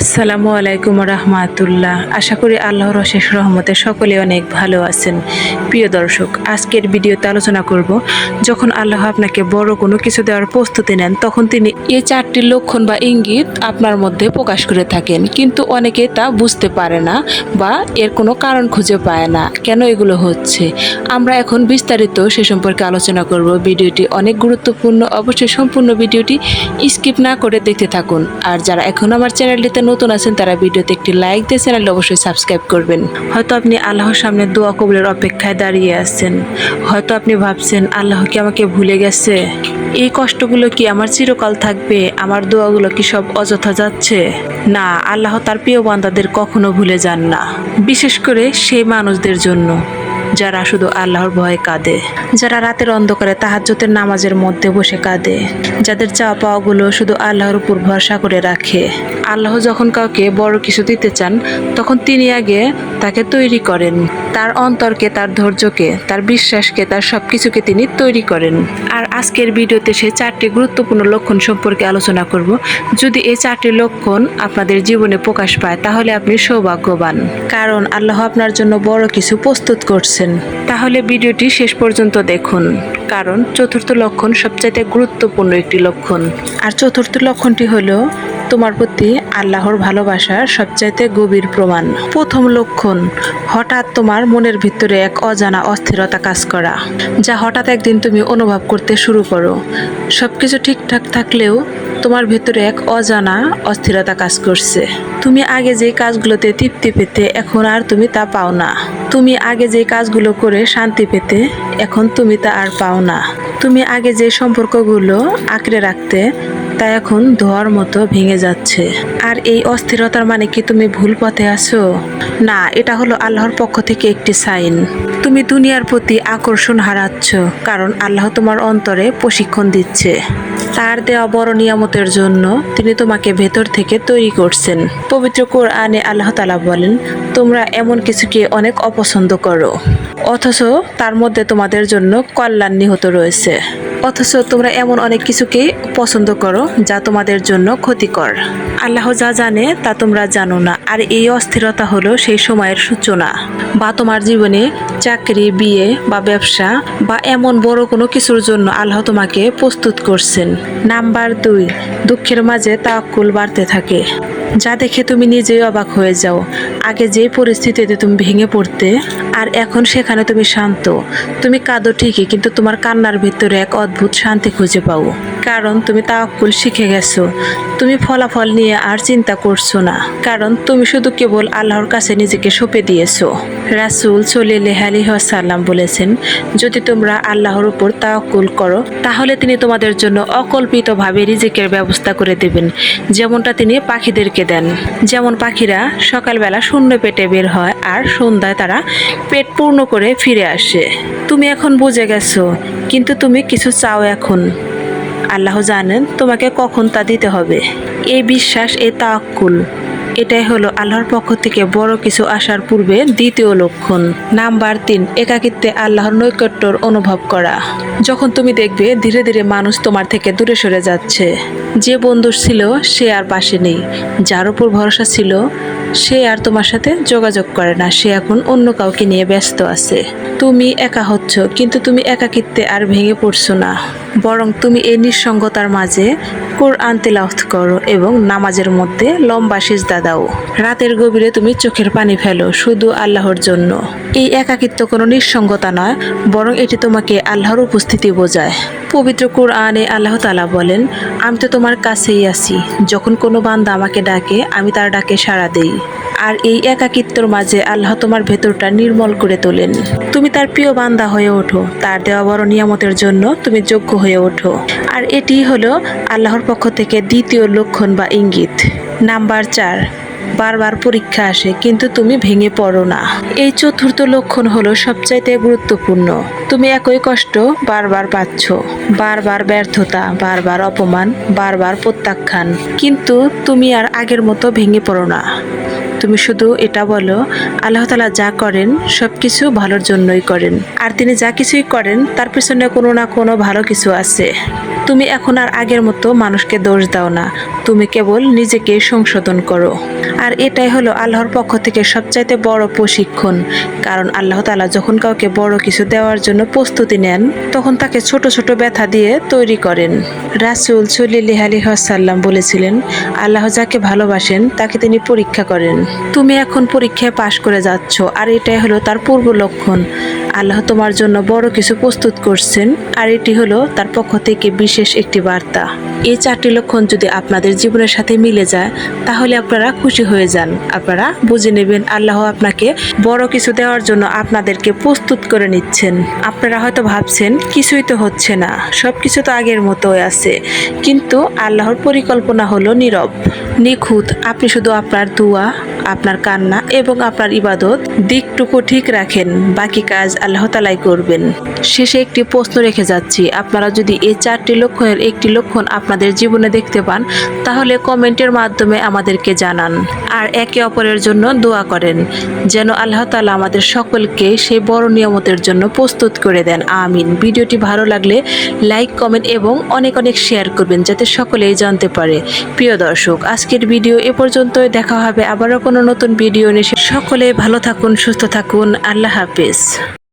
আসসালামু আলাইকুম রহমাতুল্লাহ। আশা করি আল্লাহর অশেষ রহমতে সকলে অনেক ভালো আছেন। প্রিয় দর্শক, আজকের ভিডিওতে আলোচনা করব, যখন আল্লাহ আপনাকে বড় কোনো কিছু দেওয়ার প্রস্তুতি নেন, তখন তিনি এই চারটি লক্ষণ বা ইঙ্গিত আপনার মধ্যে প্রকাশ করে থাকেন। কিন্তু অনেকে তা বুঝতে পারে না বা এর কোনো কারণ খুঁজে পায় না। কেন এগুলো হচ্ছে? আমরা এখন বিস্তারিত সে সম্পর্কে আলোচনা করব। ভিডিওটি অনেক গুরুত্বপূর্ণ। অবশ্যই সম্পূর্ণ ভিডিওটি স্কিপ না করে দেখতে থাকুন। আর যারা এখন আমার চ্যানেলটিতে নতুন আছেন তারা ভিডিওতে একটি লাইক দিয়ে চ্যানেলটি অবশ্যই সাবস্ক্রাইব করবেন। হয়তো আপনি আল্লাহর সামনে দোয়া কবুলের অপেক্ষায় দাঁড়িয়ে আছেন। হয়তো আপনি ভাবছেন, আল্লাহ কি আমাকে ভুলে গেছে? এই কষ্টগুলো কি আমার চিরকাল থাকবে? আমার দোয়াগুলো কি সব অযথা যাচ্ছে? না, আল্লাহ তার প্রিয় বান্দাদের কখনো ভুলে যান না। বিশেষ করে সেই মানুষদের জন্য। যারা শুধু আল্লাহর ভয়ে কাঁদে, যারা রাতের অন্ধকারে তাহাজ্যতের নামাজের মধ্যে বসে কাঁদে, যাদের চাওয়া পাওয়াগুলো শুধু আল্লাহর উপর ভরসা করে রাখে। আল্লাহ যখন কাউকে বড় কিছু দিতে চান, তখন তিনি আগে তাকে তৈরি করেন। তার অন্তরকে, তার ধৈর্যকে, তার বিশ্বাসকে, তার সব কিছুকে তিনি তৈরি করেন। আর আজকের ভিডিওতে সে চারটি গুরুত্বপূর্ণ লক্ষণ সম্পর্কে আলোচনা করব। যদি এই চারটি লক্ষণ আপনাদের জীবনে প্রকাশ পায়, তাহলে আপনি সৌভাগ্যবান। কারণ আল্লাহ আপনার জন্য বড় কিছু প্রস্তুত করছেন। তাহলে ভিডিওটি শেষ পর্যন্ত দেখুন। কারণ চতুর্থ লক্ষণ সবচাইতে গুরুত্বপূর্ণ একটি লক্ষণ। আর চতুর্থ লক্ষণটি হলো তোমার প্রতি আল্লাহর ভালোবাসার সবচাইতে গভীর প্রমাণ। প্রথম লক্ষণ, হঠাৎ তোমার মনের ভিতরে এক অজানা অস্থিরতা কাজ করা, যা হঠাৎ একদিন তুমি অনুভব করতে শুরু করো। সবকিছু ঠিকঠাক থাকলেও তোমার ভিতরে এক অজানা অস্থিরতা কাজ করছে। তুমি আগে যে কাজগুলোতে তৃপ্তি পেতে, এখন আর তুমি তা পাও না। তুমি আগে যে কাজগুলো করে শান্তি পেতে, এখন তুমি তা আর পাও না। তুমি আগে যে সম্পর্কগুলো আঁকড়ে রাখতে তা এখন ধোয়ার মতো ভেঙে যাচ্ছে। আর এই অস্থিরতার মানে কি তুমি ভুল পথে আছো? না, এটা হলো আল্লাহর পক্ষ থেকে একটি সাইন। তুমি দুনিয়ার প্রতি আকর্ষণ হারাচ্ছ, কারণ আল্লাহ তোমার অন্তরে প্রশিক্ষণ দিচ্ছে। তার দেওয়া বড় নিয়ামতের জন্য তিনি তোমাকে ভেতর থেকে তৈরি করছেন। পবিত্র কোরআনে আল্লাহ তালা বলেন, তোমরা এমন কিছুকে অনেক অপছন্দ করো, অথচ তার মধ্যে তোমাদের জন্য কল্যাণ নিহত রয়েছে। অথচ তোমরা এমন অনেক কিছুকে পছন্দ করো যা তোমাদের জন্য ক্ষতিকর। আল্লাহ যা জানে, তা তোমরা জানো না। আর এই অস্থিরতা হলো সেই সময়ের সূচনা। বা তোমার জীবনে চাকরি, বিয়ে বা ব্যবসা বা এমন বড় কোনো কিছুর জন্য আল্লাহ তোমাকে প্রস্তুত করছেন। নাম্বার দুই, দুঃখের মাঝে তাকুল বাড়তে থাকে। যা দেখে তুমি নিজেই অবাক হয়ে যাও। আগে যে পরিস্থিতিতে তুমি ভেঙে পড়তে আর এখন সেখানে তুমি শান্ত। তুমি কাঁদো ঠিকই, কিন্তু তোমার কান্নার ভিতরে এক অদ্ভুত শান্তি খুঁজে পাও। কারণ তুমি তাওয়াক্কুল শিখে গেছো। তুমি ফলাফল নিয়ে আর চিন্তা করছ না। কারণ তুমি শুধু কেবল আল্লাহর কাছে নিজেকে সঁপে দিয়েছ। রাসুল সলিল্লাহ আলাইহি ওয়াসাল্লাম বলেছেন, যদি তোমরা আল্লাহর উপর তাওয়াক্কুল করো, তাহলে তিনি তোমাদের জন্য অকল্পিতভাবে রিজিকের ব্যবস্থা করে দেবেন, যেমনটা তিনি পাখিদেরকে দেন। যেমন পাখিরা সকালবেলা শূন্য পেটে বের হয় আর সন্ধ্যায় তারা পেট পূর্ণ করে ফিরে আসে। তুমি এখন বুঝে গেছো, কিন্তু তুমি কিছু চাও এখন। আল্লাহ জানেন তোমাকে কখন তা দিতে হবে। এই বিশ্বাস, এই তাক্কুল এটাই হলো আল্লাহর পক্ষ থেকে বড় কিছু আসার পূর্বে দ্বিতীয় লক্ষণ। নাম্বার তিন, একাকিত্বে আল্লাহর নৈকট্যর অনুভব করা। যখন তুমি দেখবে ধীরে ধীরে মানুষ তোমার থেকে দূরে সরে যাচ্ছে। যে বন্ধু ছিল, সে আর পাশে নেই। যার উপর ভরসা ছিল, সে আর তোমার সাথে যোগাযোগ করে না। সে এখন অন্য কাউকে নিয়ে ব্যস্ত আছে। তুমি একা হচ্ছ, কিন্তু তুমি একাকিত্বে আর ভেঙে পড়ছো না। বরং তুমি এই নিঃসঙ্গতার মাঝে কোরআন তেলাওয়াত করো এবং নামাজের মধ্যে লম্বা সিজদা দাও। রাতের গভীরে তুমি চোখের পানি ফেলো শুধু আল্লাহর জন্য। এই একাকিত্ব কোনো নিঃসঙ্গতা নয়, বরং এটি তোমাকে আল্লাহর উপস্থিতি বোঝায়। পবিত্র কোরআনে আল্লাহ তালা বলেন, আমি তো তোমার কাছেই আছি। যখন কোনো বান্দা আমাকে ডাকে, আমি তার ডাকে সাড়া দেই। আর এই একাকিত্বর মাঝে আল্লাহ তোমার ভেতরটা নির্মল করে তোলেন। তুমি তার প্রিয় বান্দা হয়ে ওঠো। তার দেওয়া বড় নিয়ামতের জন্য তুমি যোগ্য হয়ে ওঠো। আর এটি হলো আল্লাহর পক্ষ থেকে দ্বিতীয় লক্ষণ বা ইঙ্গিত। নাম্বার চার বারবার পরীক্ষা আসে, কিন্তু তুমি ভেঙে পড়ো না। এই চতুর্থ লক্ষণ হলো সবচাইতে গুরুত্বপূর্ণ। তুমি একই কষ্ট বারবার পাচ্ছ। বারবার ব্যর্থতা, বারবার অপমান, বারবার প্রত্যাখ্যান। কিন্তু তুমি আর আগের মতো ভেঙে পড়ো না। তুমি শুধু এটা বলো, আল্লাহ তালা যা করেন সব কিছু ভালোর জন্যই করেন। আর তিনি যা কিছুই করেন, তার পেছনে কোনো না কোনো ভালো কিছু আছে। তুমি এখন আর আগের মতো মানুষকে দোষ দাও না। তুমি কেবল নিজেকে সংশোধন করো। আর এটাই হলো আল্লাহর পক্ষ থেকে সবচাইতে বড় প্রশিক্ষণ। কারণ আল্লাহ তালা যখন কাউকে বড় কিছু দেওয়ার জন্য প্রস্তুতি নেন, তখন তাকে ছোট ছোট ব্যথা দিয়ে তৈরি করেন। রাসুল সলিল্লাহ আলী সাল্লাম বলেছিলেন, আল্লাহ যাকে ভালোবাসেন, তাকে তিনি পরীক্ষা করেন। তুমি এখন পরীক্ষায় পাশ করে যাচ্ছ, আর এটাই হলো তার পূর্ব লক্ষণ। আল্লাহ তোমার জন্য বড় কিছু প্রস্তুত করছেন, আর এটি হলো তার পক্ষ থেকে বিশেষ একটি বার্তা। এই চারটি লক্ষণ যদি আপনাদের জীবনের সাথে মিলে যায়, তাহলে আপনারা খুশি হয়ে যান। আপনারা বুঝে নেবেন, আল্লাহ আপনাকে বড় কিছু দেওয়ার জন্য আপনাদেরকে প্রস্তুত করে নিচ্ছেন। আপনারা হয়তো ভাবছেন, কিছুই তো হচ্ছে না সব কিছু তো আগের মতোই আছে। কিন্তু আল্লাহর পরিকল্পনা হলো নীরব। নিখুঁত, আপনি শুধু আপনার দোয়া আপনার কান্না এবং আপনার ইবাদত দিকটুকু ঠিক রাখেন, বাকি কাজ আল্লাহ তালাই করবেন। শেষে একটি প্রশ্ন রেখে যাচ্ছি, আপনারা যদি এই চারটি লক্ষণের একটি লক্ষণ আপনাদের জীবনে দেখতে পান, তাহলে কমেন্টের মাধ্যমে আমাদেরকে জানান। আর একে অপরের জন্য দোয়া করেন, যেন আল্লাহ তালা আমাদের সকলকে সেই বড় নিয়মতের জন্য প্রস্তুত করে দেন। আমিন। ভিডিওটি ভালো লাগলে লাইক, কমেন্ট এবং অনেক অনেক শেয়ার করবেন, যাতে সকলেই জানতে পারে। প্রিয় দর্শক, আজকের ভিডিও এ পর্যন্তই। দেখা হবে আবারও কোনো নতুন ভিডিও নিয়ে সকলে ভালো থাকুন সুস্থ থাকুন। আল্লাহ হাফিজ।